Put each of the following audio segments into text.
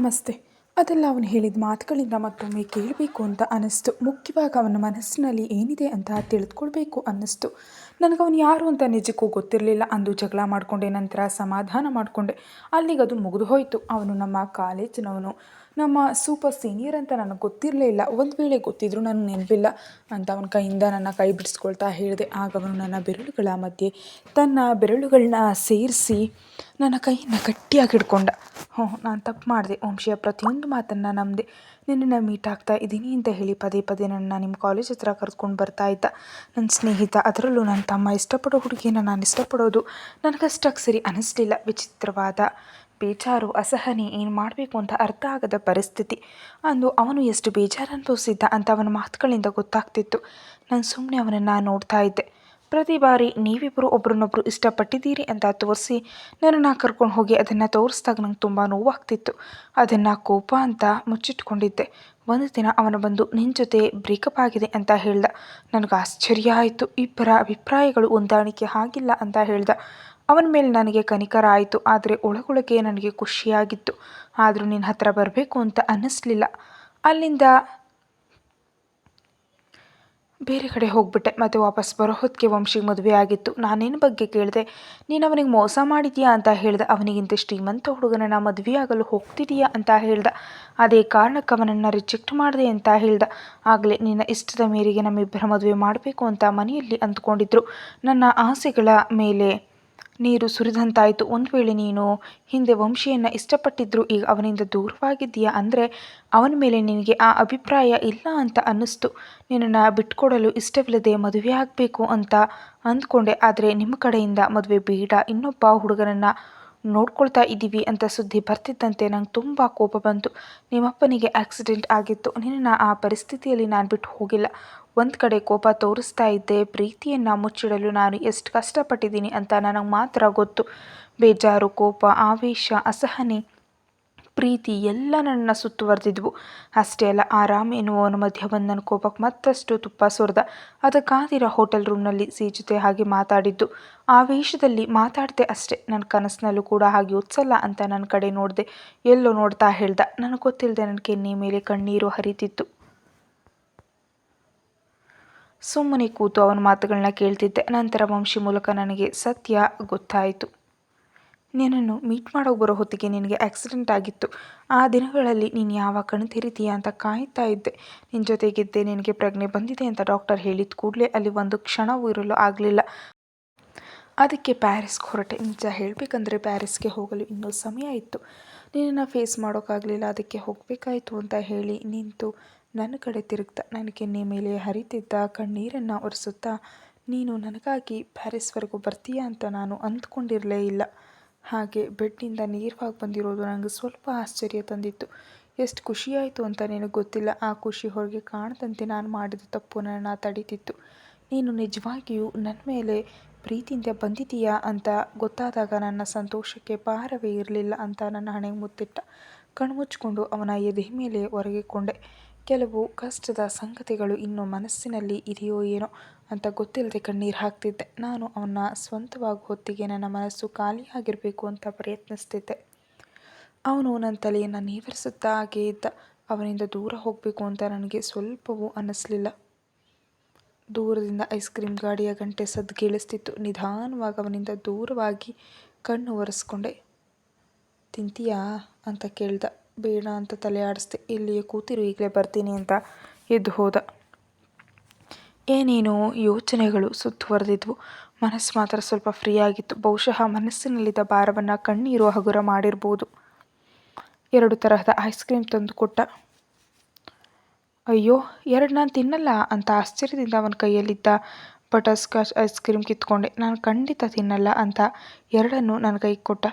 ನಮಸ್ತೆ. ಅದೆಲ್ಲ ಅವನು ಹೇಳಿದ ಮಾತುಗಳಿಂದ ಮತ್ತೊಮ್ಮೆ ಕೇಳಬೇಕು ಅಂತ ಅನ್ನಿಸ್ತು. ಮುಖ್ಯವಾಗಿ ಅವನ ಮನಸ್ಸಿನಲ್ಲಿ ಏನಿದೆ ಅಂತ ತಿಳಿದುಕೊಳ್ಬೇಕು ಅನ್ನಿಸ್ತು. ನನಗೆ ಅವನು ಯಾರು ಅಂತ ನಿಜಕ್ಕೂ ಗೊತ್ತಿರಲಿಲ್ಲ. ಅಂದು ಜಗಳ ಮಾಡಿಕೊಂಡೆ, ನಂತರ ಸಮಾಧಾನ ಮಾಡಿಕೊಂಡೆ. ಅಲ್ಲಿಗೆ ಅದು ಮುಗಿದು ಹೋಯಿತು. ಅವನು ನಮ್ಮ ಕಾಲೇಜಿನವನು. ನಮ್ಮ ಸೂಪರ್ ಸೀನಿಯರ್ ಅಂತ ನನಗೆ ಗೊತ್ತಿರಲೇ ಇಲ್ಲ ಒಂದು ವೇಳೆ ಗೊತ್ತಿದ್ರೂ ನಾನು ನೆನಪಿಲ್ಲ ಅಂತ ಅವನ ಕೈಯಿಂದ ನನ್ನ ಕೈ ಬಿಡಿಸ್ಕೊಳ್ತಾ ಹೇಳಿದೆ. ಆಗ ಅವನು ನನ್ನ ಬೆರಳುಗಳ ಮಧ್ಯೆ ತನ್ನ ಬೆರಳುಗಳನ್ನ ಸೇರಿಸಿ ನನ್ನ ಕೈಯನ್ನು ಗಟ್ಟಿಯಾಗಿ ಹಿಡ್ಕೊಂಡ. ಹ್ಞೂ, ನಾನು ತಪ್ಪು ಮಾಡಿದೆ. ವಂಶಿಯ ಪ್ರತಿಯೊಂದು ಮಾತನ್ನು ನಂಬಿದೆ. ನಿನ್ನನ್ನು ಮೀಟ್ ಆಗ್ತಾ ಇದ್ದೀನಿ ಅಂತ ಹೇಳಿ ಪದೇ ಪದೇ ನನ್ನ ನಿಮ್ಮ ಕಾಲೇಜ್ ಹತ್ರ ಕರ್ಕೊಂಡು ಬರ್ತಾ ಇದ್ದ. ನನ್ನ ಸ್ನೇಹಿತ, ಅದರಲ್ಲೂ ನನ್ನ ತಮ್ಮ ಇಷ್ಟಪಡೋ ಹುಡುಗಿಯನ್ನು ನಾನು ಇಷ್ಟಪಡೋದು ನನಗಷ್ಟಕ್ಕೆ ಸರಿ ಅನ್ನಿಸ್ಲಿಲ್ಲ ವಿಚಿತ್ರವಾದ, ಬೇಜಾರು, ಅಸಹನೆ ಏನು ಮಾಡಬೇಕು ಅಂತ ಅರ್ಥ ಆಗದ ಪರಿಸ್ಥಿತಿ. ಅಂದು ಅವನು ಎಷ್ಟು ಬೇಜಾರು ಅನುಭವಿಸಿದ್ದ ಅಂತ ಅವನ ಮಾತುಗಳಿಂದ ಗೊತ್ತಾಗ್ತಿತ್ತು. ನಾನು ಸುಮ್ಮನೆ ಅವನನ್ನು ನೋಡ್ತಾ ಇದ್ದೆ. ಪ್ರತಿ ಬಾರಿ ನೀವಿಬ್ಬರು ಒಬ್ರನ್ನೊಬ್ರು ಇಷ್ಟಪಟ್ಟಿದ್ದೀರಿ ಅಂತ ತೋರಿಸಿ ನನ್ನನ್ನು ಕರ್ಕೊಂಡು ಹೋಗಿ ಅದನ್ನು ತೋರಿಸ್ದಾಗ ನಂಗೆ ತುಂಬ ನೋವಾಗ್ತಿತ್ತು. ಅದನ್ನು ಕೋಪ ಅಂತ ಮುಚ್ಚಿಟ್ಕೊಂಡಿದ್ದೆ. ಒಂದು ದಿನ ಅವನು ಬಂದು ನಿನ್ನ ಜೊತೆ ಬ್ರೇಕಪ್ ಆಗಿದೆ ಅಂತ ಹೇಳ್ದ. ನನಗೆ ಆಶ್ಚರ್ಯ ಆಯಿತು. ಇಬ್ಬರ ಅಭಿಪ್ರಾಯಗಳು ಹೊಂದಾಣಿಕೆ ಆಗಿಲ್ಲ ಅಂತ ಹೇಳ್ದ. ಅವನ ಮೇಲೆ ನನಗೆ ಕನಿಕರ ಆಯಿತು. ಆದರೆ ಒಳಗೊಳಗೆ ನನಗೆ ಖುಷಿಯಾಗಿತ್ತು. ಆದರೂ ನಿನ್ನ ಹತ್ರ ಬರಬೇಕು ಅಂತ ಅನ್ನಿಸ್ಲಿಲ್ಲ. ಅಲ್ಲಿಂದ ಬೇರೆ ಕಡೆ ಹೋಗ್ಬಿಟ್ಟೆ. ಮತ್ತು ವಾಪಸ್ ಬರೋ ಹೊತ್ತಿಗೆ ವಂಶಿಗೆ ಮದುವೆ ಆಗಿತ್ತು. ನಾನೇನು ಬಗ್ಗೆ ಕೇಳಿದೆ? ನೀನು ಅವನಿಗೆ ಮೋಸ ಮಾಡಿದೀಯಾ ಅಂತ ಹೇಳಿದೆ. ಅವನಿಗಿಂತ ಶ್ರೀಮಂತ ಹುಡುಗನನ್ನು ಮದುವೆಯಾಗಲು ಹೋಗ್ತಿದೀಯಾ ಅಂತ ಹೇಳ್ದ. ಅದೇ ಕಾರಣಕ್ಕೆ ಅವನನ್ನು ರಿಜೆಕ್ಟ್ ಮಾಡಿದೆ ಅಂತ ಹೇಳ್ದ. ಆಗಲೇ ನಿನ್ನ ಇಷ್ಟದ ಮೇರೆಗೆ ನಮ್ಮಿಬ್ಬರ ಮದುವೆ ಮಾಡಬೇಕು ಅಂತ ಮನೆಯಲ್ಲಿ ಅಂದ್ಕೊಂಡಿದ್ರು. ನನ್ನ ಆಸೆಗಳ ಮೇಲೆ ನೀರು ಸುರಿದಂತಾಯಿತು. ಒಂದು ವೇಳೆ ನೀನು ಹಿಂದೆ ವಂಶಿಯನ್ನು ಇಷ್ಟಪಟ್ಟಿದ್ರು ಈಗ ಅವನಿಂದ ದೂರವಾಗಿದ್ದೀಯಾ? ಅಂದರೆ ಅವನ ಮೇಲೆ ನಿನಗೆ ಆ ಅಭಿಪ್ರಾಯ ಇಲ್ಲ ಅಂತ ಅನ್ನಿಸ್ತು. ನಿನ್ನನ್ನು ಬಿಟ್ಕೊಡಲು ಇಷ್ಟವಿಲ್ಲದೆ ಮದುವೆ ಆಗಬೇಕು ಅಂತ ಅಂದ್ಕೊಂಡೆ. ಆದರೆ ನಿಮ್ಮ ಕಡೆಯಿಂದ ಮದುವೆ ಬೇಡ. ಇನ್ನೊಬ್ಬ ಹುಡುಗನನ್ನು ನೋಡ್ಕೊಳ್ತಾ ಇದ್ದೀವಿ ಅಂತ ಸುದ್ದಿ ಬರ್ತಿದ್ದಂತೆ ನಂಗೆ ತುಂಬ ಕೋಪ ಬಂತು. ನಿಮ್ಮಪ್ಪನಿಗೆ ಆಕ್ಸಿಡೆಂಟ್ ಆಗಿತ್ತು. ನಿನ್ನ ಆ ಪರಿಸ್ಥಿತಿಯಲ್ಲಿ ನಾನು ಬಿಟ್ಟು ಹೋಗಿಲ್ಲ. ಒಂದು ಕಡೆ ಕೋಪ ತೋರಿಸ್ತಾ ಇದ್ದೆ, ಪ್ರೀತಿಯನ್ನು ಮುಚ್ಚಿಡಲು ನಾನು ಎಷ್ಟು ಕಷ್ಟಪಟ್ಟಿದ್ದೀನಿ ಅಂತ ನನಗೆ ಮಾತ್ರ ಗೊತ್ತು. ಬೇಜಾರು, ಕೋಪ, ಆವೇಶ, ಅಸಹನೆ, ಪ್ರೀತಿ ಎಲ್ಲ ನನ್ನ ಸುತ್ತುವರೆದಿದ್ವು ಅಷ್ಟೇ ಅಲ್ಲ ಆರಾಮ್ ಎನ್ನುವವನ ಮಧ್ಯ ಬಂದು ನನ್ನ ಕೋಪಕ್ಕೆ ಮತ್ತಷ್ಟು ತುಪ್ಪ ಸುರಿದ. ಅದಕ್ಕಾದಿರ ಹೋಟೆಲ್ ರೂಮ್ನಲ್ಲಿ ಸಿ ಜೊತೆ ಹಾಗೆ ಮಾತಾಡಿದ್ದು. ಆವೇಶದಲ್ಲಿ ಮಾತಾಡಿದೆ ಅಷ್ಟೇ ನನ್ನ ಕನಸಿನಲ್ಲೂ ಕೂಡ ಹಾಗೆ ಉತ್ಸಲ್ಲ ಅಂತ ನನ್ನ ಕಡೆ ನೋಡಿದೆ. ಎಲ್ಲೋ ನೋಡ್ತಾ ಹೇಳ್ದ, ನನಗೆ ಗೊತ್ತಿಲ್ಲದೆ ನನ್ನ ಕೆನ್ನೆ ಮೇಲೆ ಕಣ್ಣೀರು ಹರಿತಿತ್ತು. ಸುಮ್ಮನೆ ಕೂತು ಅವನ ಮಾತುಗಳನ್ನ ಕೇಳ್ತಿದ್ದೆ. ನಂತರ ವಂಶಿ ಮೂಲಕ ನನಗೆ, ಸತ್ಯ ಗೊತ್ತಾಯಿತು. ನಿನ್ನನ್ನು ಮೀಟ್ ಮಾಡೋಕೆ ಬರೋ ಹೊತ್ತಿಗೆ ನಿನಗೆ ಆಕ್ಸಿಡೆಂಟ್ ಆಗಿತ್ತು. ಆ ದಿನಗಳಲ್ಲಿ ನೀನು ಯಾವ ಕಣ್ಣು ತೆರಿತೀಯ ಅಂತ ಕಾಯ್ತಾ ಇದ್ದೆ. ನಿನ್ನ ಜೊತೆಗಿದ್ದೆ ನಿನಗೆ ಪ್ರಜ್ಞೆ ಬಂದಿದೆ ಅಂತ ಡಾಕ್ಟರ್ ಹೇಳಿದ ಕೂಡಲೇ ಅಲ್ಲಿ ಒಂದು ಕ್ಷಣವೂ ಇರಲು ಆಗಲಿಲ್ಲ. ಅದಕ್ಕೆ ಪ್ಯಾರಿಸ್ಗೆ ಹೊರಟೆ. ನಿಜ ಹೇಳಬೇಕಂದ್ರೆ ಪ್ಯಾರಿಸ್ಗೆ ಹೋಗಲು ಇನ್ನೂ ಸಮಯ ಇತ್ತು. ನಿನ್ನನ್ನು ಫೇಸ್ ಮಾಡೋಕ್ಕಾಗಲಿಲ್ಲ ಅದಕ್ಕೆ ಹೋಗಬೇಕಾಯಿತು ಅಂತ ಹೇಳಿ ನಿಂತು ನನ್ನ ಕಡೆ ತಿರುಗ್ತಾ, ನನ್ನ ಕೆನ್ನೆ ಮೇಲೆ ಹರಿತಿದ್ದ ಕಣ್ಣೀರನ್ನು ಒರೆಸುತ್ತಾ, ನೀನು ನನಗಾಗಿ ಪ್ಯಾರಿಸ್ವರೆಗೂ ಬರ್ತೀಯಾ ಅಂತ ನಾನು ಅಂದ್ಕೊಂಡಿರಲೇ ಇಲ್ಲ. ಹಾಗೆ ಬೆಡ್ನಿಂದ ನೇರವಾಗಿ ಬಂದಿರೋದು ನನಗೆ ಸ್ವಲ್ಪ ಆಶ್ಚರ್ಯ ತಂದಿತ್ತು. ಎಷ್ಟು ಖುಷಿಯಾಯಿತು ಅಂತ ನಿನಗೆ ಗೊತ್ತಿಲ್ಲ, ಆ ಖುಷಿ ಹೊರಗೆ ಕಾಣದಂತೆ ನಾನು ಮಾಡಿದ ತಪ್ಪು ನನ್ನ ತಡೀತಿತ್ತು. ನೀನು ನಿಜವಾಗಿಯೂ ನನ್ನ ಮೇಲೆ ಪ್ರೀತಿಯಿಂದ ಬಂದಿದೀಯಾ ಅಂತ ಗೊತ್ತಾದಾಗ ನನ್ನ ಸಂತೋಷಕ್ಕೆ ಪಾರವೇ ಇರಲಿಲ್ಲ ಅಂತ ನನ್ನ ಹಣೆಗೆ ಮುತ್ತಿಟ್ಟ ಕಣ್ಮುಚ್ಕೊಂಡು ಅವನ ಎದೆ ಮೇಲೆ ಒರಗಿಕೊಂಡೆ. ಕೆಲವು ಕಷ್ಟದ ಸಂಗತಿಗಳು ಇನ್ನೂ ಮನಸ್ಸಿನಲ್ಲಿ ಇದೆಯೋ ಏನೋ ಅಂತ ಗೊತ್ತಿಲ್ಲದೆ ಕಣ್ಣೀರು ಹಾಕ್ತಿದ್ದೆ. ನಾನು ಅವನ ಸ್ವಂತವಾಗಿ ಹೊತ್ತಿಗೆ ನನ್ನ ಮನಸ್ಸು ಖಾಲಿಯಾಗಿರಬೇಕು ಅಂತ ಪ್ರಯತ್ನಿಸ್ತಿದ್ದೆ. ಅವನು ನನ್ನ ತಲೆಯನ್ನು ನೀವರಿಸುತ್ತಾ ಹಾಗೆ ಇದ್ದ, ಅವನಿಂದ ದೂರ ಹೋಗಬೇಕು ಅಂತ ನನಗೆ ಸ್ವಲ್ಪವೂ ಅನ್ನಿಸ್ಲಿಲ್ಲ ದೂರದಿಂದ ಐಸ್ ಕ್ರೀಮ್ ಗಾಡಿಯ ಗಂಟೆ ಸದ್ದು ಕೇಳಿಸ್ತಿತ್ತು. ನಿಧಾನವಾಗಿ ಅವನಿಂದ ದೂರವಾಗಿ ಕಣ್ಣು ಒರೆಸ್ಕೊಂಡೆ. ತಿಂತೀಯಾ? ಅಂತ ಕೇಳ್ದ. ಬೇಡ ಅಂತ ತಲೆ ಆಡಿಸ್ದೆ ಇಲ್ಲಿಯೇ ಕೂತಿರು, ಈಗಲೇ ಬರ್ತೀನಿ ಅಂತ ಎದ್ದು ಹೋದ. ಏನೇನೋ ಯೋಚನೆಗಳು ಸುತ್ತುವರೆದಿದ್ವು ಮನಸ್ಸು ಮಾತ್ರ ಸ್ವಲ್ಪ ಫ್ರೀ ಆಗಿತ್ತು. ಬಹುಶಃ ಮನಸ್ಸಿನಲ್ಲಿದ್ದ ಭಾರವನ್ನು ಕಣ್ಣೀರು ಹಗುರ ಮಾಡಿರ್ಬೋದು. ಎರಡು ತರಹದ ಐಸ್ ಕ್ರೀಮ್ ತಂದು ಕೊಟ್ಟ. ಅಯ್ಯೋ, ಎರಡು ನಾನು ತಿನ್ನಲ್ಲ ಅಂತ ಆಶ್ಚರ್ಯದಿಂದ ಅವನ ಕೈಯಲ್ಲಿದ್ದ ಬಟರ್ ಸ್ಕಾಚ್ ಐಸ್ ಕ್ರೀಮ್ ಕಿತ್ಕೊಂಡೆ. ನಾನು ಖಂಡಿತ ತಿನ್ನಲ್ಲ ಅಂತ ಎರಡನ್ನು ನನ್ನ ಕೈಗೆ ಕೊಟ್ಟ.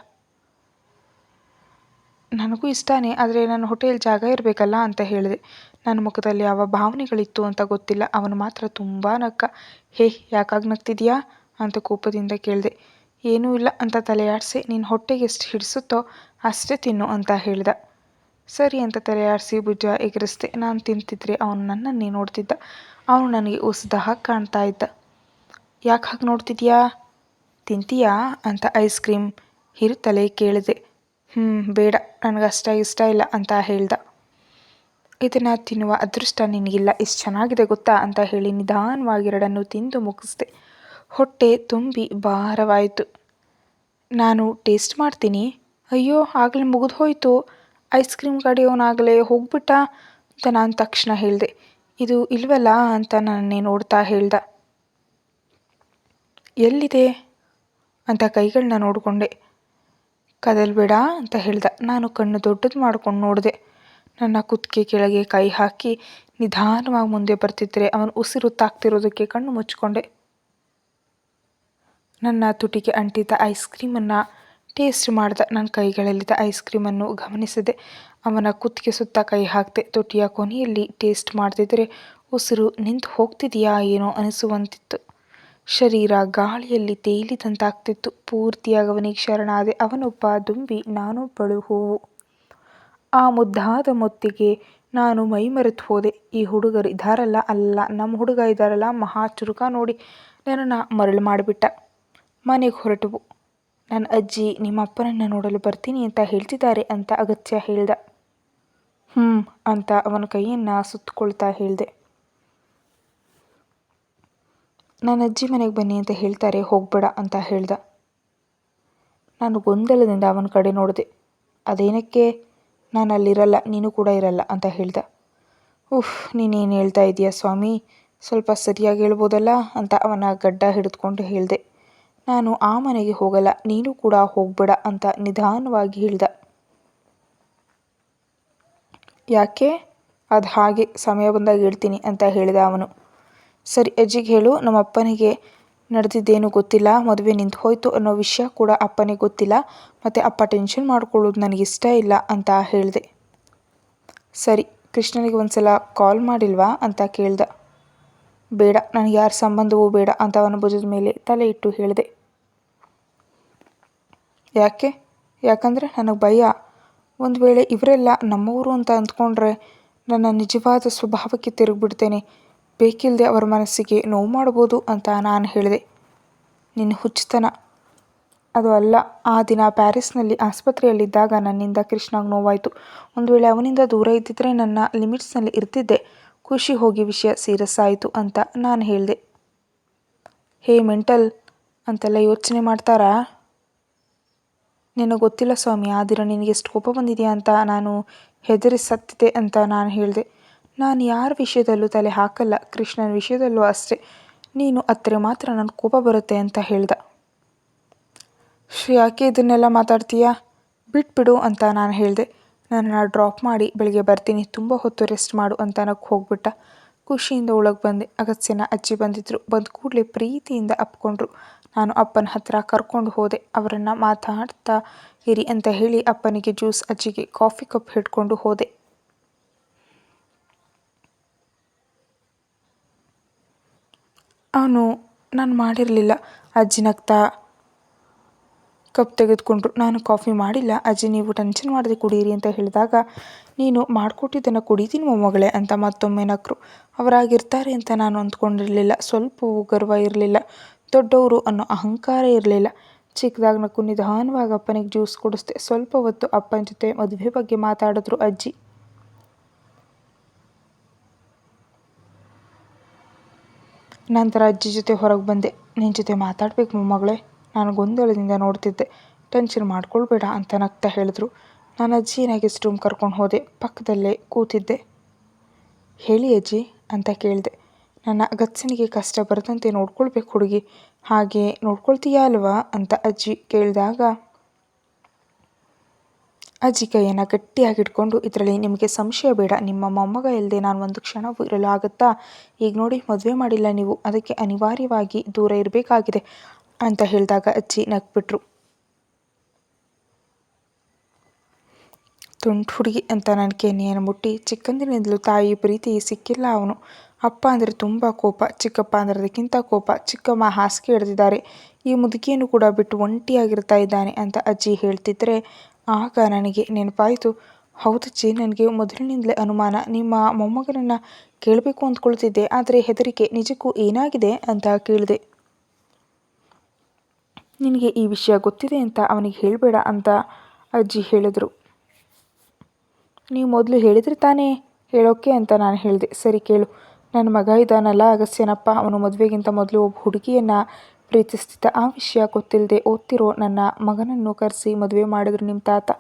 ನನಗೂ ಇಷ್ಟನೇ, ಆದರೆ ನನ್ನ ಹೋಟೆಲ್ ಜಾಗ ಇರಬೇಕಲ್ಲ ಅಂತ ಹೇಳಿದೆ. ನನ್ನ ಮುಖದಲ್ಲಿ ಯಾವ ಭಾವನೆಗಳಿತ್ತು ಅಂತ ಗೊತ್ತಿಲ್ಲ. ಅವನು ಮಾತ್ರ ತುಂಬ ನಕ್ಕ. ಹೇ, ಯಾಕಾಗಿ ನಗ್ತಿದ್ಯಾ? ಅಂತ ಕೋಪದಿಂದ ಕೇಳಿದೆ. ಏನೂ ಇಲ್ಲ ಅಂತ ತಲೆಯಾಡಿಸಿ ನಿನ್ನ ಹೊಟ್ಟೆಗೆ ಎಷ್ಟು ಹಿಡಿಸುತ್ತೋ ಅಷ್ಟೇ ತಿನ್ನು ಅಂತ ಹೇಳಿದ. ಸರಿ ಅಂತ ತಲೆಯಾಡಿಸಿ ಭುಜ ಎಗರಿಸ್ದೆ. ನಾನು ತಿಂತಿದ್ರೆ ಅವನು ನನ್ನನ್ನೇ ನೋಡ್ತಿದ್ದ. ಅವನು ನನಗೆ ಉಸಿದ ಹಾಗೆ ಕಾಣ್ತಾ ಇದ್ದ. ಯಾಕೆ ಹಾಗೆ ನೋಡ್ತಿದ್ಯಾ? ತಿಂತೀಯಾ? ಅಂತ ಐಸ್ ಕ್ರೀಮ್ ಹಿರಿತಲೆ ಕೇಳಿದೆ. ಹ್ಞೂ ಬೇಡ. ನನಗಷ್ಟ ಇಷ್ಟ ಇಲ್ಲ ಅಂತ ಹೇಳ್ದ. ಇದನ್ನು ತಿನ್ನುವ ಅದೃಷ್ಟ ನಿನಗಿಲ್ಲ. ಇಷ್ಟು ಚೆನ್ನಾಗಿದೆ ಗೊತ್ತಾ ಅಂತ ಹೇಳಿ ನಿಧಾನವಾಗಿ ಎರಡನ್ನು ತಿಂದು ಮುಗಿಸ್ದೆ. ಹೊಟ್ಟೆ ತುಂಬಿ ಭಾರವಾಯಿತು. ನಾನು ಟೇಸ್ಟ್ ಮಾಡ್ತೀನಿ. ಅಯ್ಯೋ, ಆಗಲೇ ಮುಗಿದು ಹೋಯಿತು ಐಸ್ ಕ್ರೀಮ್ ಕಡೆಯವನಾಗಲೇ ಹೋಗ್ಬಿಟ್ಟ ಅಂತ ನಾನು ತಕ್ಷಣ ಹೇಳಿದೆ. ಇದು ಇಲ್ವಲ್ಲ ಅಂತ ನನ್ನೇ ನೋಡ್ತಾ ಹೇಳ್ದ. ಎಲ್ಲಿದೆ? ಅಂತ ಕೈಗಳನ್ನ ನೋಡಿಕೊಂಡೆ. ಕದಲ್ಬೇಡ ಅಂತ ಹೇಳ್ದ. ನಾನು ಕಣ್ಣು ದೊಡ್ಡದು ಮಾಡ್ಕೊಂಡು ನೋಡಿದೆ. ನನ್ನ ಕುತ್ತಿಗೆ ಕೆಳಗೆ ಕೈ ಹಾಕಿ ನಿಧಾನವಾಗಿ ಮುಂದೆ ಬರ್ತಿದ್ದರೆ ಅವನು ಉಸಿರು ತಾಕ್ತಿರೋದಕ್ಕೆ ಕಣ್ಣು ಮುಚ್ಚಿಕೊಂಡೆ. ನನ್ನ ತುಟಿಗೆ ಅಂಟಿದ್ದ ಐಸ್ ಕ್ರೀಮನ್ನು ಟೇಸ್ಟ್ ಮಾಡ್ದ. ನನ್ನ ಕೈಗಳಲ್ಲಿದ್ದ ಐಸ್ ಕ್ರೀಮನ್ನು ಗಮನಿಸಿದೆ. ಅವನ ಕುತ್ತಿಗೆ ಸುತ್ತ ಕೈ ಹಾಕ್ತೆ ತುಟಿಯ ಕೊನೆಯಲ್ಲಿ ಟೇಸ್ಟ್ ಮಾಡ್ತಿದ್ರೆ ಉಸಿರು ನಿಂತು ಹೋಗ್ತಿದೆಯಾ ಏನೋ ಅನಿಸುವಂತಿತ್ತು. ಶರೀರ ಗಾಳಿಯಲ್ಲಿ ತೇಲಿದಂತಾಗ್ತಿತ್ತು. ಪೂರ್ತಿಯಾಗಿ ಅವನಿಗೆ ಶರಣಾದೆ ಅವನೊಬ್ಬ ದುಂಬಿ ನಾನೊಬ್ಬಳು ಹೂವು ಆ ಮುದ್ದಾದ ಮೊತ್ತಿಗೆ ನಾನು ಮೈಮರೆತು ಹೋದೆ. ಈ ಹುಡುಗರು ಇದ್ದಾರಲ್ಲ ಅಲ್ಲ, ನಮ್ಮ ಹುಡುಗ ಇದ್ದಾರಲ್ಲ ಮಹಾ ಚುರುಕ ನೋಡಿ ನನ್ನನ್ನು ಮರಳು ಮಾಡಿಬಿಟ್ಟ. ಮನೆಗೆ ಹೊರಟವು ನನ್ನ ಅಜ್ಜಿ ನಿಮ್ಮ ಅಪ್ಪನನ್ನು ನೋಡಲು ಬರ್ತೀನಿ ಅಂತ ಹೇಳ್ತಿದ್ದಾರೆ ಅಂತ ಅಗತ್ಯ ಹೇಳ್ದ. ಹ್ಞೂ ಅಂತ ಅವನ ಕೈಯನ್ನು ಸುತ್ತಕೊಳ್ತಾ ಹೇಳಿದೆ. ನನ್ನ ಅಜ್ಜಿ ಮನೆಗೆ ಬನ್ನಿ ಅಂತ ಹೇಳ್ತಾರೆ, ಹೋಗಬೇಡ ಅಂತ ಹೇಳ್ದ. ನಾನು ಗೊಂದಲದಿಂದ ಅವನ ಕಡೆ ನೋಡಿದೆ. ಅದೇನಕ್ಕೆ? ನಾನು ಅಲ್ಲಿರಲ್ಲ, ನೀನು ಕೂಡ ಇರಲ್ಲ ಅಂತ ಹೇಳ್ದ. ಉಫ್, ನೀನೇನು ಹೇಳ್ತಾ ಇದೀಯ ಸ್ವಾಮಿ? ಸ್ವಲ್ಪ ಸರಿಯಾಗಿ ಹೇಳ್ಬೋದಲ್ಲ? ಅಂತ ಅವನ ಗಡ್ಡ ಹಿಡಿದುಕೊಂಡು ಹೇಳಿದೆ. ನಾನು ಆ ಮನೆಗೆ ಹೋಗಲ್ಲ, ನೀನು ಕೂಡ ಹೋಗ್ಬೇಡ ಅಂತ ನಿಧಾನವಾಗಿ ಹೇಳ್ದ. ಯಾಕೆ? ಅದು ಹಾಗೆ, ಸಮಯ ಬಂದಾಗ ಹೇಳ್ತೀನಿ ಅಂತ ಹೇಳಿದ ಅವನು. ಸರಿ, ಅಜ್ಜಿಗೆ ಹೇಳು, ನಮ್ಮ ಅಪ್ಪನಿಗೆ ನಡೆದಿದ್ದೇನು ಗೊತ್ತಿಲ್ಲ, ಮದುವೆ ನಿಂತು ಹೋಯ್ತು ಅನ್ನೋ ವಿಷಯ ಕೂಡ ಅಪ್ಪನಿಗೆ ಗೊತ್ತಿಲ್ಲ, ಮತ್ತು ಅಪ್ಪ ಟೆನ್ಷನ್ ಮಾಡ್ಕೊಳ್ಳೋದು ನನಗಿಷ್ಟ ಇಲ್ಲ ಅಂತ ಹೇಳಿದೆ. ಸರಿ, ಕೃಷ್ಣನಿಗೆ ಒಂದು ಸಲ ಕಾಲ್ ಮಾಡಿಲ್ವಾ ಅಂತ ಕೇಳ್ದೆ. ಬೇಡ, ನನಗೆ ಯಾರ ಸಂಬಂಧವೂ ಬೇಡ ಅಂತ ಅವನ ಭುಜದ ಮೇಲೆ ತಲೆ ಇಟ್ಟು ಹೇಳಿದೆ. ಯಾಕೆ? ಯಾಕಂದರೆ ನನಗೆ ಭಯ. ಒಂದು ವೇಳೆ ಇವರೆಲ್ಲ ನಮ್ಮವರು ಅಂತ ಅಂದ್ಕೊಂಡ್ರೆ ನನ್ನ ನಿಜವಾದ ಸ್ವಭಾವಕ್ಕೆ ತಿರುಗಿಬಿಡ್ತೇನೆ. ಬೇಕಿಲ್ಲದೆ ಅವರ ಮನಸ್ಸಿಗೆ ನೋವು ಮಾಡ್ಬೋದು ಅಂತ ನಾನು ಹೇಳಿದೆ. ನಿನ್ನ ಹುಚ್ಚುತನ. ಅದು ಅಲ್ಲ, ಆ ದಿನ ಪ್ಯಾರಿಸ್ನಲ್ಲಿ ಆಸ್ಪತ್ರೆಯಲ್ಲಿದ್ದಾಗ ನನ್ನಿಂದ ಕೃಷ್ಣಗೆ ನೋವಾಯಿತು. ಒಂದು ವೇಳೆ ಅವನಿಂದ ದೂರ ಇದ್ದಿದ್ರೆ ನನ್ನ ಲಿಮಿಟ್ಸ್ನಲ್ಲಿ ಇರ್ತಿದ್ದೆ. ಖುಷಿ ಹೋಗಿ ವಿಷಯ ಸೀರಿಯಸ್ ಆಯಿತು ಅಂತ ನಾನು ಹೇಳಿದೆ. ಹೇ ಮೆಂಟಲ್, ಅಂತೆಲ್ಲ ಯೋಚನೆ ಮಾಡ್ತಾರಾ? ನಿನಗೆ ಗೊತ್ತಿಲ್ಲ ಸ್ವಾಮಿ, ಆ ನಿನಗೆ ಎಷ್ಟು ಕೋಪ ಬಂದಿದೆಯಾ ಅಂತ ನಾನು ಹೆದರಿ ಸತ್ತಿದೆ ಅಂತ ನಾನು ಹೇಳಿದೆ. ನಾನು ಯಾರ ವಿಷಯದಲ್ಲೂ ತಲೆ ಹಾಕಲ್ಲ. ಕೃಷ್ಣನ ವಿಷಯದಲ್ಲೂ ಅಷ್ಟೇ. ನೀನು ಅತ್ತರೆ ಮಾತ್ರ ನನ್ನ ಕೋಪ ಬರುತ್ತೆ ಅಂತ ಹೇಳ್ದ. ಶ್ರೀ ಯಾಕೆ ಇದನ್ನೆಲ್ಲ ಮಾತಾಡ್ತೀಯಾ? ಬಿಟ್ಬಿಡು ಅಂತ ನಾನು ಹೇಳಿದೆ. ನನ್ನನ್ನು ಡ್ರಾಪ್ ಮಾಡಿ ಬೆಳಗ್ಗೆ ಬರ್ತೀನಿ. ತುಂಬ ಹೊತ್ತು ರೆಸ್ಟ್ ಮಾಡು ಅಂತ ನಕ್ಕೆ ಹೋಗ್ಬಿಟ್ಟ. ಖುಷಿಯಿಂದ ಒಳಗೆ ಬಂದೆ. ಅಗತ್ಯನ ಅಜ್ಜಿ ಬಂದಿದ್ದರು ಬಂದ ಕೂಡಲೇ ಪ್ರೀತಿಯಿಂದ ಅಪ್ಕೊಂಡ್ರು. ನಾನು ಅಪ್ಪನ ಹತ್ರ ಕರ್ಕೊಂಡು ಹೋದೆ. ಅವರನ್ನು ಮಾತಾಡ್ತಾ ಇರಿ ಅಂತ ಹೇಳಿ ಅಪ್ಪನಿಗೆ ಜ್ಯೂಸ್, ಅಜ್ಜಿಗೆ ಕಾಫಿ ಕಪ್ ಹಿಡ್ಕೊಂಡು ಹೋದೆ. ಅವನು, ನಾನು ಮಾಡಿರಲಿಲ್ಲ. ಅಜ್ಜಿ ನಗ್ತಾ ಕಪ್ ತೆಗೆದುಕೊಂಡ್ರು. ನಾನು ಕಾಫಿ ಮಾಡಿಲ್ಲ. ಅಜ್ಜಿ, ನೀವು ಟೆನ್ಷನ್ ಮಾಡದೆ ಕುಡೀರಿ ಅಂತ ಹೇಳಿದಾಗ, ನೀನು ಮಾಡಿಕೊಟ್ಟಿದ್ದನ್ನು ಕುಡಿತೀನಿ ಮೊಮ್ಮಗಳೇ ಅಂತ ಮತ್ತೊಮ್ಮೆ ನಕ್ಕರು ಅವರಾಗಿರ್ತಾರೆ ಅಂತ ನಾನು ಅಂದ್ಕೊಂಡಿರಲಿಲ್ಲ. ಸ್ವಲ್ಪವೂ ಗರ್ವ ಇರಲಿಲ್ಲ. ದೊಡ್ಡವರು ಅನ್ನೋ ಅಹಂಕಾರ ಇರಲಿಲ್ಲ. ಚಿಕ್ಕದಾಗ ನಕ್ಕು ನಿಧಾನವಾಗಿ ಅಪ್ಪನಿಗೆ ಜ್ಯೂಸ್ ಕುಡಿಸ್ದೆ. ಸ್ವಲ್ಪ ಹೊತ್ತು ಅಪ್ಪನ ಜೊತೆ ಮದುವೆ ಬಗ್ಗೆ ಮಾತಾಡಿದ್ರು ಅಜ್ಜಿ. ನಂತರ ಅಜ್ಜಿ ಜೊತೆ ಹೊರಗೆ ಬಂದೆ. ನಿನ್ನ ಜೊತೆ ಮಾತಾಡ್ಬೇಕು ಮೊಮ್ಮಗಳೇ. ನಾನು ಗೊಂದಲದಿಂದ ನೋಡ್ತಿದ್ದೆ. ಟೆನ್ಷನ್ ಮಾಡ್ಕೊಳ್ಬೇಡ ಅಂತ ನಗ್ತಾ ಹೇಳಿದ್ರು. ನಾನು ಅಜ್ಜಿನ ಗೆಸ್ಟ್ ರೂಮ್ ಕರ್ಕೊಂಡು ಹೋದೆ. ಪಕ್ಕದಲ್ಲೇ ಕೂತಿದ್ದೆ. ಹೇಳಿ ಅಜ್ಜಿ ಅಂತ ಕೇಳಿದೆ. ನನ್ನ ಅಗತ್ಸನಿಗೆ ಕಷ್ಟ ಬರದಂತೆ ನೋಡ್ಕೊಳ್ಬೇಕು ಹುಡುಗಿ. ಹಾಗೆ ನೋಡ್ಕೊಳ್ತೀಯಾ ಅಲ್ವಾ? ಅಂತ ಅಜ್ಜಿ ಕೇಳಿದಾಗ ಅಜ್ಜಿ ಕೈಯನ್ನು ಗಟ್ಟಿಯಾಗಿ ಇಟ್ಕೊಂಡು ಇದರಲ್ಲಿ ನಿಮಗೆ ಸಂಶಯ ಬೇಡ. ನಿಮ್ಮ ಮೊಮ್ಮಗ ಇಲ್ಲದೆ ನಾನು ಒಂದು ಕ್ಷಣವೂ ಇರಲು ಆಗುತ್ತಾ? ಈಗ ನೋಡಿ, ಮದುವೆ ಮಾಡಿಲ್ಲ ನೀವು. ಅದಕ್ಕೆ ಅನಿವಾರ್ಯವಾಗಿ ದೂರ ಇರಬೇಕಾಗಿದೆ ಅಂತ ಹೇಳಿದಾಗ ಅಜ್ಜಿ ನಗ್ಬಿಟ್ರು. ತುಂಟು ಹುಡುಗಿ ಅಂತ ನನ್ನ ಕೆನೆಯನ್ನು ಮುಟ್ಟಿ ಚಿಕ್ಕಂದಿನಿಂದಲೂ ತಾಯಿ ಪ್ರೀತಿ ಸಿಕ್ಕಿಲ್ಲ ಅವನು. ಅಪ್ಪ ಅಂದರೆ ತುಂಬ ಕೋಪ, ಚಿಕ್ಕಪ್ಪ ಅಂದರೆ ಅದಕ್ಕಿಂತ ಕೋಪ. ಚಿಕ್ಕಮ್ಮ ಹಾಸಿಗೆ ಹಿಡಿದಿದ್ದಾರೆ. ಈ ಮುದುಕಿಯನ್ನು ಕೂಡ ಬಿಟ್ಟು ಒಂಟಿಯಾಗಿರ್ತಾ ಇದ್ದಾನೆ ಅಂತ ಅಜ್ಜಿ ಹೇಳ್ತಿದ್ರೆ ಆಗ ನನಗೆ ನೆನಪಾಯಿತು. ಹೌದಜ್ಜಿ ನನಗೆ ಮೊದಲಿನಿಂದಲೇ ಅನುಮಾನ. ನಿಮ್ಮ ಮೊಮ್ಮಗನನ್ನು ಕೇಳಬೇಕು ಅಂದ್ಕೊಳ್ತಿದ್ದೆ, ಆದರೆ ಹೆದರಿಕೆ. ನಿಜಕ್ಕೂ ಏನಾಗಿದೆ ಅಂತ ಕೇಳಿದೆ. ನಿನಗೆ ಈ ವಿಷಯ ಗೊತ್ತಿದೆ ಅಂತ ಅವನಿಗೆ ಹೇಳಬೇಡ ಅಂತ ಅಜ್ಜಿ ಹೇಳಿದರು. ನೀವು ಮೊದಲು ಹೇಳಿದ್ರೆ ತಾನೇ ಹೇಳೋಕೆ ಅಂತ ನಾನು ಹೇಳಿದೆ. ಸರಿ ಕೇಳು. ನನ್ನ ಮಗ ಇದ್ದಾನಲ್ಲ ಅಗಸ್ಯನಪ್ಪ ಅವನು ಮದುವೆಗಿಂತ ಮೊದಲು ಒಬ್ಬ ಹುಡುಗಿಯನ್ನು ಪ್ರೀತಿಸ್ತಿದ್ದ ಆ ವಿಷಯ ಗೊತ್ತಿಲ್ಲದೆ ಓದ್ತಿರೋ ನನ್ನ ಮಗನನ್ನು ಕರೆಸಿ ಮದುವೆ ಮಾಡಿದ್ರು ನಿಮ್ಮ ತಾತ.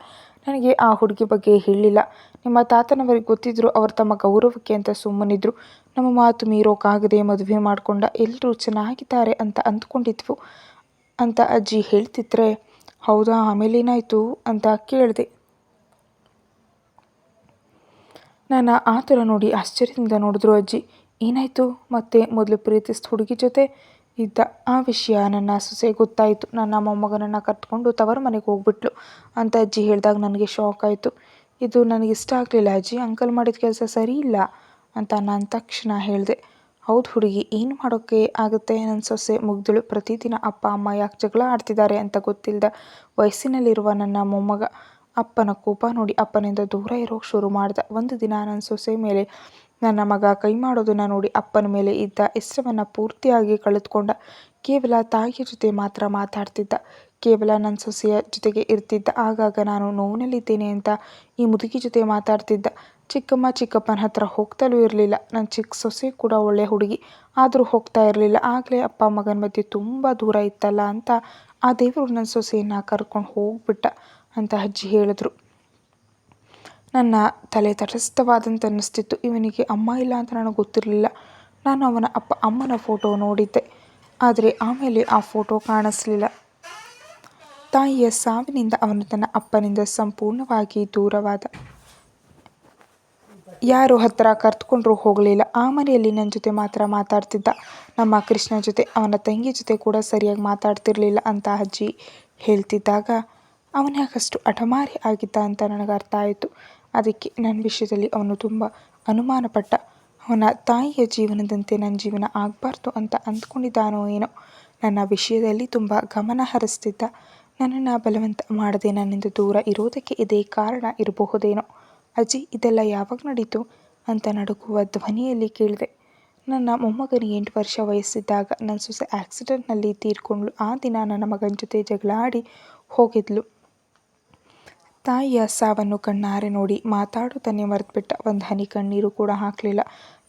ನನಗೆ ಆ ಹುಡುಗಿ ಬಗ್ಗೆ ಹೇಳಿಲ್ಲ. ನಿಮ್ಮ ತಾತನವರಿಗೆ ಗೊತ್ತಿದ್ರು ಅವರು ತಮ್ಮ ಗೌರವಕ್ಕೆ ಅಂತ ಸುಮ್ಮನಿದ್ರು. ನಮ್ಮ ಮಾತು ಮೀರೋಕ್ಕಾಗದೆ ಮದುವೆ ಮಾಡಿಕೊಂಡ ಎಲ್ಲರೂ ಚೆನ್ನಾಗಿದ್ದಾರೆ ಅಂತ ಅಂದ್ಕೊಂಡಿದ್ವು ಅಂತ ಅಜ್ಜಿ ಹೇಳ್ತಿದ್ರೆ, ಹೌದಾ, ಆಮೇಲೇನಾಯಿತು? ಅಂತ ಕೇಳಿದೆ. ನನ್ನ ಆ ಥರ ನೋಡಿ ಆಶ್ಚರ್ಯದಿಂದ ನೋಡಿದ್ರು ಅಜ್ಜಿ. ಏನಾಯಿತು? ಮತ್ತೆ ಮೊದಲು ಪ್ರೀತಿಸಿದ ಹುಡುಗಿ ಜೊತೆ ಇದ್ದ ಆ ವಿಷಯ ನನ್ನ ಸೊಸೆ ಗೊತ್ತಾಯಿತು. ನನ್ನ ಮೊಮ್ಮಗನನ್ನು ಕರ್ತ್ಕೊಂಡು ತವರು ಮನೆಗೆ ಹೋಗ್ಬಿಟ್ಲು. ಅಂತ ಅಜ್ಜಿ ಹೇಳಿದಾಗ ನನಗೆ ಶಾಕ್ ಆಯಿತು. ಇದು ನನಗೆ ಇಷ್ಟ ಆಗಲಿಲ್ಲ ಅಜ್ಜಿ. ಅಂಕಲ್ ಮಾಡಿದ ಕೆಲಸ ಸರಿ ಇಲ್ಲ ಅಂತ ನಾನು ತಕ್ಷಣ ಹೇಳಿದೆ. ಹೌದು ಹುಡುಗಿ, ಏನು ಮಾಡೋಕ್ಕೆ ಆಗುತ್ತೆ? ನನ್ನ ಸೊಸೆ ಮುಗ್ದಳು. ಪ್ರತಿದಿನ ಅಪ್ಪ, ಅಮ್ಮ ಯಾಕೆ ಜಗಳ ಆಡ್ತಿದ್ದಾರೆ ಅಂತ ಗೊತ್ತಿಲ್ಲದ ವಯಸ್ಸಿನಲ್ಲಿರುವ ನನ್ನ ಮೊಮ್ಮಗ ಅಪ್ಪನ ಕೋಪ ನೋಡಿ ಅಪ್ಪನಿಂದ ದೂರ ಇರೋಕ್ಕೆ ಶುರು ಮಾಡ್ದ. ಒಂದು ದಿನ ನನ್ನ ಸೊಸೆ ಮೇಲೆ ನನ್ನ ಮಗ ಕೈ ಮಾಡೋದನ್ನು ನೋಡಿ ಅಪ್ಪನ ಮೇಲೆ ಇದ್ದ ಇಷ್ಟವನ್ನು ಪೂರ್ತಿಯಾಗಿ ಕಳೆದುಕೊಂಡ ಕೇವಲ ತಾಯಿಯ ಜೊತೆ ಮಾತ್ರ ಮಾತಾಡ್ತಿದ್ದ. ಕೇವಲ ನನ್ನ ಸೊಸೆಯ ಜೊತೆಗೆ ಇರ್ತಿದ್ದ. ಆಗಾಗ ನಾನು ನೋವಿನಲ್ಲಿದ್ದೇನೆ ಅಂತ ಈ ಮುದುಕಿ ಜೊತೆ ಮಾತಾಡ್ತಿದ್ದ. ಚಿಕ್ಕಮ್ಮ ಚಿಕ್ಕಪ್ಪನ ಹತ್ರ ಹೋಗ್ತಲೂ ಇರಲಿಲ್ಲ. ನನ್ನ ಚಿಕ್ಕ ಸೊಸೆ ಕೂಡ ಒಳ್ಳೆ ಹುಡುಗಿ. ಆದರೂ ಹೋಗ್ತಾ ಇರಲಿಲ್ಲ. ಆಗಲೇ ಅಪ್ಪ ಮಗನ ಮಧ್ಯೆ ತುಂಬ ದೂರ ಇತ್ತಲ್ಲ ಅಂತ ಆ ದೇವರು ನನ್ನ ಸೊಸೆಯನ್ನು ಕರ್ಕೊಂಡು ಹೋಗ್ಬಿಟ್ಟ ಅಂತ ಅಜ್ಜಿ ಹೇಳಿದ್ರು. ನನ್ನ ತಲೆ ತಟಸ್ಥವಾದಂತೆ ಅನ್ನಿಸ್ತಿತ್ತು. ಇವನಿಗೆ ಅಮ್ಮ ಇಲ್ಲ ಅಂತ ನನಗೆ ಗೊತ್ತಿರಲಿಲ್ಲ. ನಾನು ಅವನ ಅಪ್ಪ ಅಮ್ಮನ ಫೋಟೋ ನೋಡಿದ್ದೆ. ಆದರೆ ಆಮೇಲೆ ಆ ಫೋಟೋ ಕಾಣಿಸ್ಲಿಲ್ಲ. ತಾಯಿಯ ಸಾವಿನಿಂದ ಅವನು ತನ್ನ ಅಪ್ಪನಿಂದ ಸಂಪೂರ್ಣವಾಗಿ ದೂರವಾದ. ಯಾರು ಹತ್ತಿರ ಕರ್ತ್ಕೊಂಡ್ರೂ ಹೋಗಲಿಲ್ಲ. ಆ ಮನೆಯಲ್ಲಿ ನನ್ನ ಜೊತೆ ಮಾತ್ರ ಮಾತಾಡ್ತಿದ್ದ. ನಮ್ಮ ಕೃಷ್ಣ ಜೊತೆ, ಅವನ ತಂಗಿ ಜೊತೆ ಕೂಡ ಸರಿಯಾಗಿ ಮಾತಾಡ್ತಿರ್ಲಿಲ್ಲ ಅಂತ ಅಜ್ಜಿ ಹೇಳ್ತಿದ್ದಾಗ ಅವನ್ಯಾಕಷ್ಟು ಅಠಮಾರಿ ಆಗಿದ್ದ ಅಂತ ನನಗೆ ಅರ್ಥ ಆಯಿತು. ಅದಕ್ಕೆ ನನ್ನ ವಿಷಯದಲ್ಲಿ ಅವನು ತುಂಬ ಅನುಮಾನಪಟ್ಟ. ಅವನ ತಾಯಿಯ ಜೀವನದಂತೆ ನನ್ನ ಜೀವನ ಆಗಬಾರ್ದು ಅಂತ ಅಂದ್ಕೊಂಡಿದ್ದಾನೋ ಏನೋ. ನನ್ನ ವಿಷಯದಲ್ಲಿ ತುಂಬ ಗಮನ ಹರಿಸ್ತಿದ್ದ. ನನ್ನನ್ನು ಬಲವಂತ ಮಾಡದೆ ನನ್ನಿಂದ ದೂರ ಇರೋದಕ್ಕೆ ಇದೇ ಕಾರಣ ಇರಬಹುದೇನೋ. ಅಜ್ಜಿ, ಇದೆಲ್ಲ ಯಾವಾಗ ನಡೀತು? ಅಂತ ನಡುಕುವ ಧ್ವನಿಯಲ್ಲಿ ಕೇಳಿದೆ. ನನ್ನ ಮೊಮ್ಮಗನಿಗೆ ಎಂಟು ವರ್ಷ ವಯಸ್ಸಿದ್ದಾಗ ನನ್ನ ಸೊಸೆ ಆಕ್ಸಿಡೆಂಟ್ನಲ್ಲಿ ತೀರ್ಕೊಂಡ್ಲು ಆ ದಿನ ನನ್ನ ಮಗನ ಜೊತೆ ಜಗಳ ಆಡಿ ಹೋಗಿದ್ಲು. ತಾಯಿಯ ಸಾವನ್ನು ಕಣ್ಣಾರೆ ನೋಡಿ ಮಾತಾಡುತ್ತಾನೆ ಮರೆತುಬಿಟ್ಟ. ಒಂದು ಹನಿ ಕಣ್ಣೀರು ಕೂಡ ಹಾಕಲಿಲ್ಲ.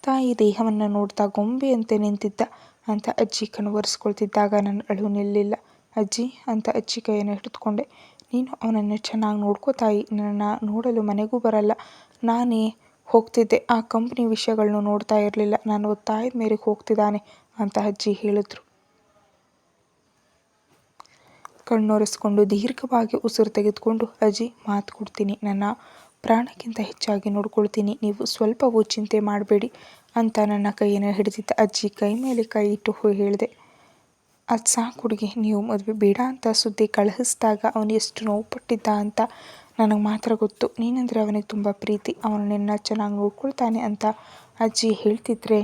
ತಾಯಿ ದೇಹವನ್ನು ನೋಡ್ತಾ ಗೊಂಬೆಯಂತೆ ನಿಂತಿದ್ದ. ಅಂತ ಅಜ್ಜಿ ಕಣ್ವರಿಸ್ಕೊಳ್ತಿದ್ದಾಗ ನನ್ನ ಅಳು ನಿಲ್ಲಿಲ್ಲ. ಅಜ್ಜಿ, ಅಂತ ಅಜ್ಜಿ ಕೈಯನ್ನು ಹಿಡಿದುಕೊಂಡೆ. ನೀನು ಅವನನ್ನು ಚೆನ್ನಾಗಿ ನೋಡ್ಕೋ ತಾಯಿ. ನೋಡಲು ಮನೆಗೂ ಬರಲ್ಲ. ನಾನೇ ಹೋಗ್ತಿದ್ದೆ. ಆ ಕಂಪ್ನಿ ವಿಷಯಗಳನ್ನು ನೋಡ್ತಾ ಇರಲಿಲ್ಲ. ನಾನು ತಾಯಿ ಮೇರೆಗೆ ಹೋಗ್ತಿದ್ದಾನೆ, ಅಂತ ಅಜ್ಜಿ ಹೇಳಿದ್ರು. ಕಣ್ಣೊರೆಸ್ಕೊಂಡು ದೀರ್ಘವಾಗಿ ಉಸಿರು ತೆಗೆದುಕೊಂಡು, ಅಜ್ಜಿ, ಮಾತು ಕೊಡ್ತೀನಿ. ನನ್ನ ಪ್ರಾಣಕ್ಕಿಂತ ಹೆಚ್ಚಾಗಿ ನೋಡ್ಕೊಳ್ತೀನಿ. ನೀವು ಸ್ವಲ್ಪವೂ ಚಿಂತೆ ಮಾಡಬೇಡಿ ಅಂತ ನನ್ನ ಕೈಯನ್ನು ಹಿಡಿದಿದ್ದ ಅಜ್ಜಿ ಕೈ ಮೇಲೆ ಕೈ ಇಟ್ಟು ಹೇಳಿದೆ, ಅದು ಸಾಕು ಹುಡುಗಿ, ನೀವು ಮದುವೆ ಬೇಡ ಅಂತ ಸುದ್ದಿ ಕಳುಹಿಸಿದಾಗ ಅವನು ಎಷ್ಟು ನೋವು ಪಟ್ಟಿದ್ದ ಅಂತ ನನಗೆ ಮಾತ್ರ ಗೊತ್ತು. ನೀನಂದರೆ ಅವನಿಗೆ ತುಂಬ ಪ್ರೀತಿ. ಅವನು ನಿನ್ನ ಚೆನ್ನಾಗಿ ನೋಡ್ಕೊಳ್ತಾನೆ ಅಂತ ಅಜ್ಜಿ ಹೇಳ್ತಿದ್ರೆ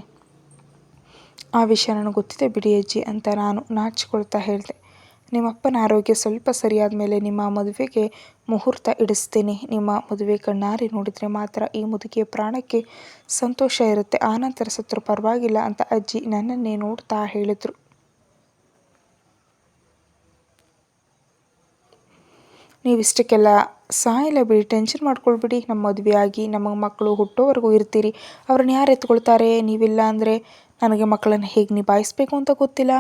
ಆ ವಿಷಯ ನನಗೆ ಗೊತ್ತಿದೆ ಬಿಡಿ ಅಜ್ಜಿ ಅಂತ ನಾನು ನಾಚಿಕೊಳ್ತಾ ಹೇಳಿದೆ. ನಿಮ್ಮಪ್ಪನ ಆರೋಗ್ಯ ಸ್ವಲ್ಪ ಸರಿಯಾದ ಮೇಲೆ ನಿಮ್ಮ ಮದುವೆಗೆ ಮುಹೂರ್ತ ಇಡಿಸ್ತೀನಿ. ನಿಮ್ಮ ಮದುವೆ ಕಣ್ಣಾರಿ ನೋಡಿದರೆ ಮಾತ್ರ ಈ ಮುದುಕಿಯ ಪ್ರಾಣಕ್ಕೆ ಸಂತೋಷ ಇರುತ್ತೆ. ಆನಂತರ ಸತ್ರು ಪರವಾಗಿಲ್ಲ ಅಂತ ಅಜ್ಜಿ ನನ್ನನ್ನೇ ನೋಡ್ತಾ ಹೇಳಿದರು. ನೀವಿಷ್ಟಕ್ಕೆಲ್ಲ ಸಾಯಿಲ್ಲ ಬಿಡಿ. ಟೆನ್ಷನ್ ಮಾಡ್ಕೊಳ್ಬಿಡಿ. ನಮ್ಮ ಮದುವೆ ಆಗಿ ನಮ್ಮ ಮಕ್ಕಳು ಹುಟ್ಟೋವರೆಗೂ ಇರ್ತೀರಿ. ಅವ್ರನ್ನ ಯಾರು ಎತ್ಕೊಳ್ತಾರೆ? ನೀವಿಲ್ಲ ಅಂದರೆ ನನಗೆ ಮಕ್ಕಳನ್ನು ಹೇಗೆ ನಿಭಾಯಿಸ್ಬೇಕು ಅಂತ ಗೊತ್ತಿಲ್ಲ.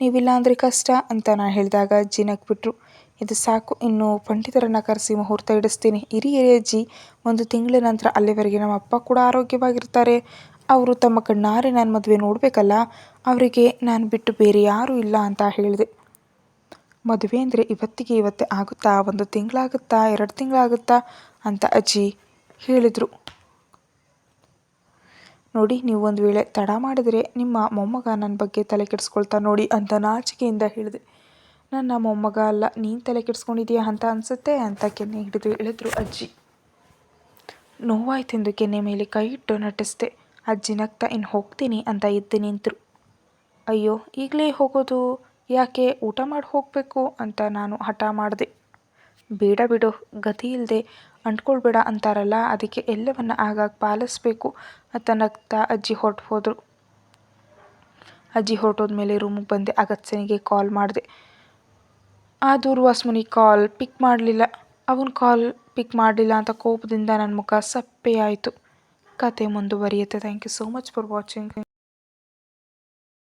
ನೀವಿಲ್ಲ ಅಂದರೆ ಕಷ್ಟ ಅಂತ ನಾನು ಹೇಳಿದಾಗ ಅಜ್ಜಿ ಬಿಟ್ಟರು ಇದು ಸಾಕು, ಇನ್ನು ಪಂಡಿತರನ್ನು ಕರೆಸಿ ಮುಹೂರ್ತ ಇಡಿಸ್ತೀನಿ. ಇರಿ ಇರಿ ಅಜ್ಜಿ ಒಂದು ತಿಂಗಳ ನಂತರ ಅಲ್ಲಿವರೆಗೆ ನಮ್ಮ ಅಪ್ಪ ಕೂಡ ಆರೋಗ್ಯವಾಗಿರ್ತಾರೆ. ಅವರು ತಮ್ಮ ಕಣ್ಣಾರೆ ನಾನು ಮದುವೆ ನೋಡಬೇಕಲ್ಲ, ಅವರಿಗೆ ನಾನು ಬಿಟ್ಟು ಬೇರೆ ಯಾರೂ ಇಲ್ಲ ಅಂತ ಹೇಳಿದೆ. ಮದುವೆ ಅಂದರೆ ಇವತ್ತಿಗೆ ಇವತ್ತೇ ಆಗುತ್ತಾ? ಒಂದು ತಿಂಗಳಾಗುತ್ತಾ? ಎರಡು ತಿಂಗಳಾಗುತ್ತಾ? ಅಂತ ಅಜ್ಜಿ ಹೇಳಿದರು. ನೋಡಿ, ನೀವು ಒಂದು ವೇಳೆ ತಡ ಮಾಡಿದರೆ ನಿಮ್ಮ ಮೊಮ್ಮಗ ನನ್ನ ಬಗ್ಗೆ ತಲೆ ಕೆಡಿಸ್ಕೊಳ್ತಾ ನೋಡಿ ಅಂತ ನಾಚಿಕೆಯಿಂದ ಹೇಳಿದೆ. ನನ್ನ ಮೊಮ್ಮಗ ಅಲ್ಲ, ನೀನು ತಲೆ ಕೆಡಿಸ್ಕೊಂಡಿದೀಯಾ ಅಂತ ಅನಿಸುತ್ತೆ ಅಂತ ಕೆನ್ನೆ ಹಿಡಿದು ಹೇಳಿದ್ರು ಅಜ್ಜಿ. ನೋವಾಯ್ತೆಂದು ಕೆನ್ನೆ ಮೇಲೆ ಕೈ ಇಟ್ಟು ನಟಿಸ್ದೆ. ಅಜ್ಜಿ ನಗ್ತಾ ಇನ್ನು ಹೋಗ್ತೀನಿ ಅಂತ ಎದ್ದು ನಿಂತರು. ಅಯ್ಯೋ, ಈಗಲೇ ಹೋಗೋದು? ಯಾಕೆ ಊಟ ಮಾಡಿ ಹೋಗಬೇಕು? ಅಂತ ನಾನು ಹಠ ಮಾಡಿದೆ. ಬೇಡ ಬಿಡು, ಗತಿ ಇಲ್ಲದೆ ಅಂಟ್ಕೊಳ್ಬೇಡ ಅಂತಾರಲ್ಲ, ಅದಕ್ಕೆ ಎಲ್ಲವನ್ನ ಆಗಾಗ ಪಾಲಿಸ್ಬೇಕು ಅಂತ ನಗ್ತಾ ಅಜ್ಜಿ ಹೊರಟು ಹೋದರು. ಅಜ್ಜಿ ಹೊರಟೋದ್ಮೇಲೆ ರೂಮಿಗೆ ಬಂದೆ, ಅಗತ್ಯನಿಗೆ ಕಾಲ್ ಮಾಡಿದೆ. ಆ ದೂರ್ವಾಸ್ ಮುನಿ ಕಾಲ್ ಪಿಕ್ ಮಾಡಲಿಲ್ಲ. ಅವನ ಕಾಲ್ ಪಿಕ್ ಮಾಡಲಿಲ್ಲ ಅಂತ ಕೋಪದಿಂದ ನನ್ನ ಮುಖ ಸಪ್ಪೆಯಾಯಿತು ಕತೆ ಮುಂದುವರಿಯುತ್ತೆ. Thank you so much for watching